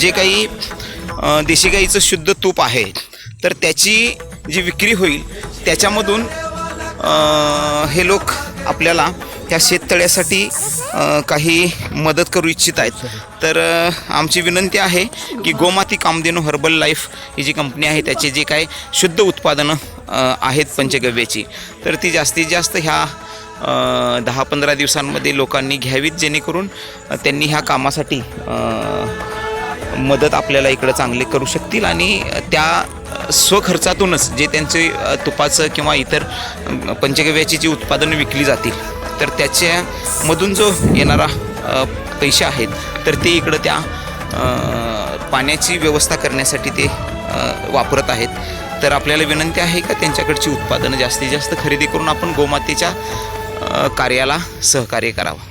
जे काही देशी गाईचं शुद्ध तूप आहे तर त्याची जी विक्री होईल त्याच्यामधून हे लोक आपल्याला त्या शेततळ्यासाठी काही मदत करू इच्छित आहेत. तर आमची विनंती आहे की गोमाती कामधेनू हर्बल लाईफ ही जी कंपनी आहे त्याचे जे काय शुद्ध उत्पादनं आहेत पंचगव्याची तर ती जास्तीत जास्त ह्या दहा पंधरा दिवसांमध्ये लोकांनी घ्यावीत जेणेकरून त्यांनी ह्या कामासाठी मदत आपल्याला इकडं चांगले करू शकतील आणि त्या स्वखर्चातूनच जे त्यांचे तुपाचं किंवा इतर पंचगव्याची जी उत्पादनं विकली जातील तर त्याच्यामधून जो येणारा पैसे आहेत तर ते इकडं त्या पाण्याची व्यवस्था करण्यासाठी ते वापरत आहेत. तर आपल्याला विनंती आहे का त्यांच्याकडची उत्पादनं जास्तीत जास्त खरेदी करून आपण गोमातेच्या कार्याला सहकार्य करावं?